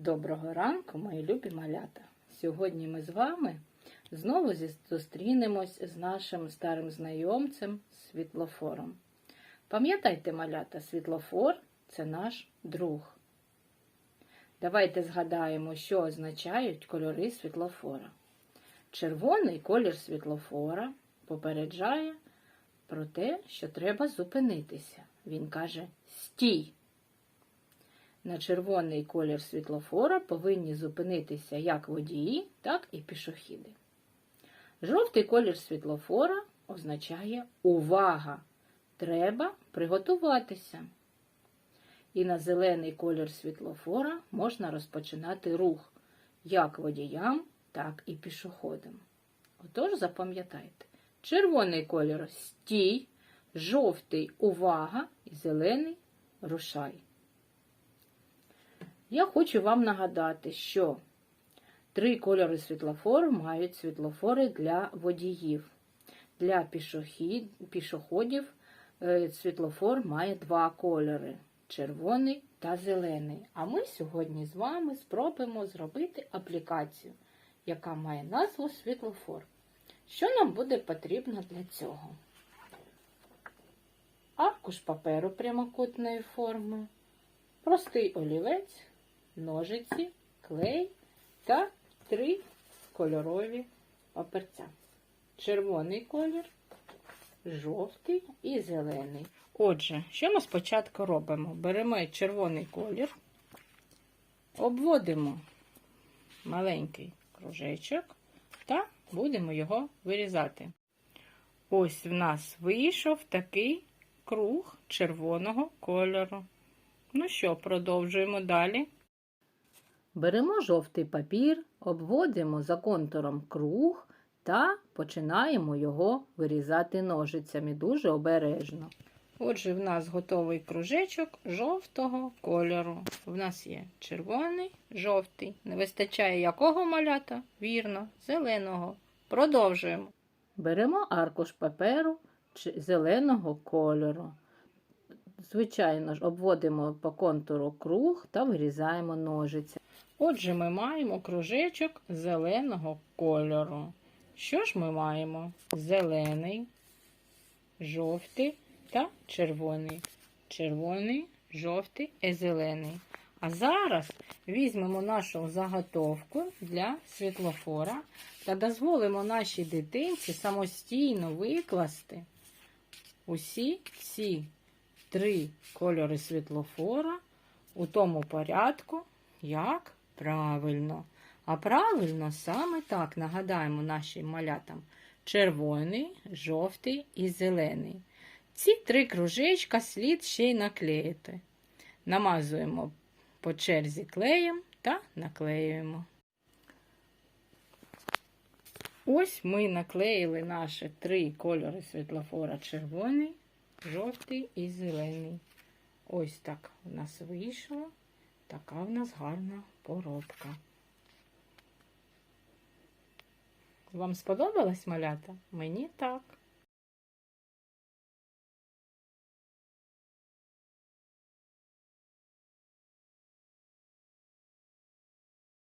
Доброго ранку, мої любі малята! Сьогодні ми з вами знову зустрінемось з нашим старим знайомцем світлофором. Пам'ятайте, малята, світлофор це наш друг. Давайте згадаємо, що означають кольори світлофора. Червоний колір світлофора попереджає про те, що треба зупинитися. Він каже стій. На червоний колір світлофора повинні зупинитися як водії, так і пішохіди. Жовтий колір світлофора означає увага. Треба приготуватися. І на зелений колір світлофора можна розпочинати рух як водіям, так і пішоходам. Отож, запам'ятайте, червоний колір стій, жовтий увага і зелений рушай. Я хочу вам нагадати, що три кольори світлофору мають світлофори для водіїв. Для пішоходів е, світлофор має два кольори червоний та зелений. А ми сьогодні з вами спробуємо зробити аплікацію, яка має назву світлофор. Що нам буде потрібно для цього? Аркуш паперу прямокутної форми, простий олівець, ножиці, клей та три кольорові паперця. Червоний колір, жовтий і зелений. Отже, що ми спочатку робимо? Беремо червоний колір, обводимо маленький кружечок та будемо його вирізати. Ось в нас вийшов такий круг червоного кольору. Ну що, продовжуємо далі. Беремо жовтий папір, обводимо за контуром круг та починаємо його вирізати ножицями дуже обережно. Отже, в нас готовий кружечок жовтого кольору. В нас є червоний, жовтий. Не вистачає якого малята? Вірно, зеленого. Продовжуємо. Беремо аркуш паперу зеленого кольору. Звичайно ж, обводимо по контуру круг та вирізаємо ножиця. Отже, ми маємо кружечок зеленого кольору. Що ж ми маємо? Зелений, жовтий та червоний. Червоний, жовтий і зелений. А зараз візьмемо нашу заготовку для світлофора та дозволимо нашій дитинці самостійно викласти усі ці три кольори світлофора у тому порядку, як правильно. А правильно саме так нагадаємо нашим малятам: червоний, жовтий і зелений. Ці три кружечка слід ще й наклеїти. Намазуємо по черзі клеєм та наклеюємо. Ось ми наклеїли наші три кольори світлофора: червоний, жовтий і зелений. Ось так у нас вийшло. Така в нас гарна поробка. Вам сподобалась малята? Мені так.